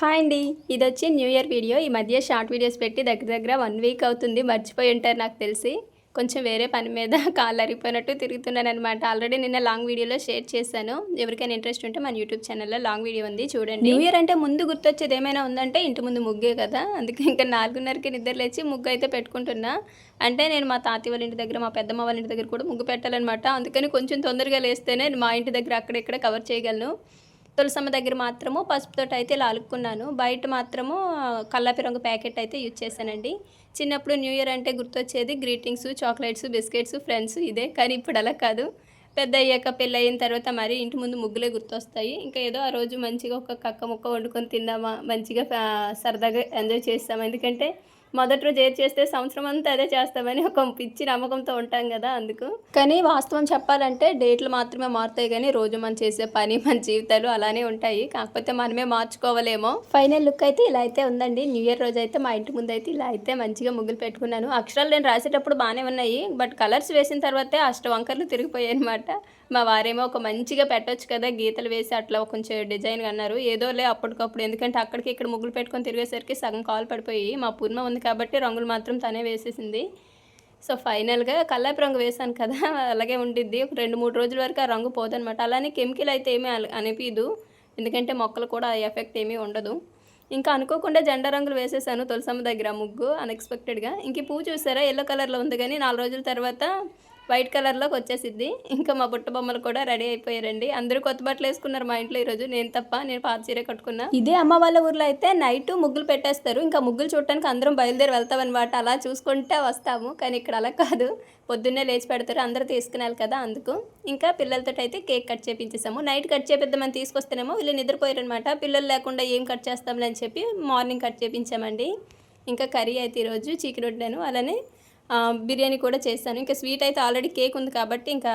Hi అండి. ఇది వచ్చి న్యూ ఇయర్ వీడియో. ఈ మధ్య షార్ట్ వీడియోస్ పెట్టి దగ్గర దగ్గర వన్ వీక్ అవుతుంది. మర్చిపోయి ఉంటారు నాకు తెలిసి. కొంచెం వేరే పని మీద కాళ్ళు అరిగిపోయినట్టు తిరుగుతున్నాను అనమాట ఆల్రెడీ నిన్న లాంగ్ వీడియోలో షేర్ చేశాను. ఎవరికైనా ఇంట్రెస్ట్ ఉంటే మన యూట్యూబ్ ఛానల్లో లాంగ్ వీడియో ఉంది చూడండి. న్యూ ఇయర్ అంటే ముందు గుర్తొచ్చేది ఏమైనా ఉందంటే ఇంటి ముందు ముగ్గే కదా. అందుకే ఇంకా నాలుగున్నరకి నిద్ర లేచి ముగ్గు అయితే పెట్టుకుంటున్నా. అంటే నేను మా తాతయ్య వాళ్ళ ఇంటి దగ్గర మా పెద్దమ్మ వాళ్ళ ఇంటి దగ్గర కూడా ముగ్గు పెట్టాలన్నమాట. అందుకని కొంచెం తొందరగా లేస్తేనే మా ఇంటి దగ్గర అక్కడ ఇక్కడ కవర్ చేయగలను. తులసమ్మ దగ్గర మాత్రము పసుపుతోటి అయితే ఇలా అలుక్కున్నాను బయట మాత్రము కల్లాపి రంగు ప్యాకెట్ అయితే యూజ్ చేశానండి. చిన్నప్పుడు న్యూ ఇయర్ అంటే గుర్తొచ్చేది గ్రీటింగ్స్ చాక్లెట్స్ బిస్కెట్స్ ఫ్రెండ్స్ ఇదే. కానీ ఇప్పుడు అలా కాదు. పెద్ద అయ్యాక పెళ్ళి అయిన తర్వాత మరి ఇంటి ముందు ముగ్గులే గుర్తొస్తాయి. ఇంకా ఏదో ఆ రోజు మంచిగా ఒక కక్క ముక్క వండుకొని తిందామా మంచిగా సరదాగా ఎంజాయ్ చేస్తాం ఎందుకంటే మొదటి రోజు ఏది చేస్తే సంవత్సరం అంతా అదే చేస్తామని ఒక పిచ్చి నమ్మకంతో ఉంటాం కదా అందుకు. కానీ వాస్తవం చెప్పాలంటే డేట్లు మాత్రమే మారుతాయి కానీ రోజు మనం చేసే పని మన జీవితాలు అలానే ఉంటాయి. కాకపోతే మనమే మార్చుకోవాలేమో. ఫైనల్ లుక్ అయితే ఇలా అయితే ఉందండి. న్యూ ఇయర్ రోజు అయితే మా ఇంటి ముందు అయితే ఇలా అయితే మంచిగా ముగ్గులు పెట్టుకున్నాను. అక్షరాలు నేను రాసేటప్పుడు బాగానే ఉన్నాయి. బట్ కలర్స్ వేసిన తర్వాతే అష్ట వంకర్లు తిరిగిపోయాయి అనమాట మా వారేమో ఒక మంచిగా పెట్టొచ్చు కదా గీతలు వేసి అట్లా కొంచెం డిజైన్ అన్నారు. ఏదోలే అప్పటికప్పుడు ఎందుకంటే అక్కడికి ఇక్కడ ముగ్గులు పెట్టుకొని తిరిగేసరికి సగం కాలు పడిపోయి మా పూర్ణ ఉంది కాబట్టి రంగులు మాత్రం తనే వేసేసింది. సో ఫైనల్గా కల్లాపి రంగు వేసాను కదా అలాగే ఉండిద్ది. ఒక రెండు మూడు రోజుల వరకు ఆ రంగు పోదనమాట అలానే కెమికల్ అయితే ఏమీ అనిపించదు ఎందుకంటే మొక్కలు కూడా ఆ ఎఫెక్ట్ ఏమీ ఉండదు. ఇంకా అనుకోకుండా జెండా రంగులు వేసేసాను తులసమ్మ దగ్గర ముగ్గు అన్ఎక్స్పెక్టెడ్గా ఇంక ఈ పువ్వు చూసారా? ఎల్లో కలర్లో ఉంది కానీ నాలుగు రోజుల తర్వాత వైట్ కలర్లోకి వచ్చేసిద్ది. ఇంకా మా బుట్ట బొమ్మలు కూడా రెడీ అయిపోయారండి. అందరూ కొత్త బట్టలు వేసుకున్నారు మా ఇంట్లో ఈరోజు. నేను తప్ప నేను పాత చీర కట్టుకున్నా. ఇదే అమ్మ వాళ్ళ ఊర్లో అయితే నైట్ ముగ్గులు పెట్టేస్తారు. ఇంకా ముగ్గులు చూడటానికి అందరం బయలుదేరి వెళ్తాం అనమాట అలా చూసుకుంటే వస్తాము. కానీ ఇక్కడ అలా కాదు. పొద్దున్నే లేచి పెడతారు. అందరూ తీసుకునేది కదా అందుకు. ఇంకా పిల్లలతో అయితే కేక్ కట్ చేపించేసాము నైట్ కట్ చేపిద్దామని తీసుకొస్తేనేమో వీళ్ళు నిద్రపోయారనమాట పిల్లలు లేకుండా ఏం కట్ చేస్తాంలే అని చెప్పి మార్నింగ్ కట్ చేపించామండి. ఇంకా కర్రీ అయితే ఈరోజు చికెన్ వండాను అలానే బిర్యానీ కూడా చేస్తాను. ఇంకా స్వీట్ అయితే ఆల్రెడీ కేక్ ఉంది కాబట్టి ఇంకా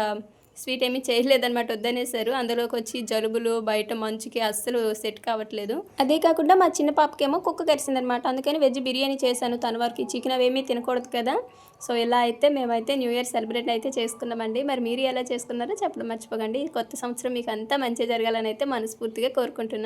స్వీట్ ఏమీ చేయలేదన్నమాట వద్దనేసారు. అందులోకి వచ్చి జలుబులు బయట మంచుకి అస్సలు సెట్ కావట్లేదు. అదే కాకుండా మా చిన్న పాపకేమో కుక్క కరిసిందనమాట అందుకని వెజ్ బిర్యానీ చేశాను తన వరకు. చికెన్ అవేమీ తినకూడదు కదా. సో ఇలా అయితే మేమైతే న్యూ ఇయర్ సెలబ్రేట్ అయితే చేసుకున్నామండి. మరి మీరు ఎలా చేసుకున్నారో చెప్పడం మర్చిపోకండి. కొత్త సంవత్సరం మీకు అంతా మంచిగా జరగాలని అయితే మనస్ఫూర్తిగా కోరుకుంటున్నాను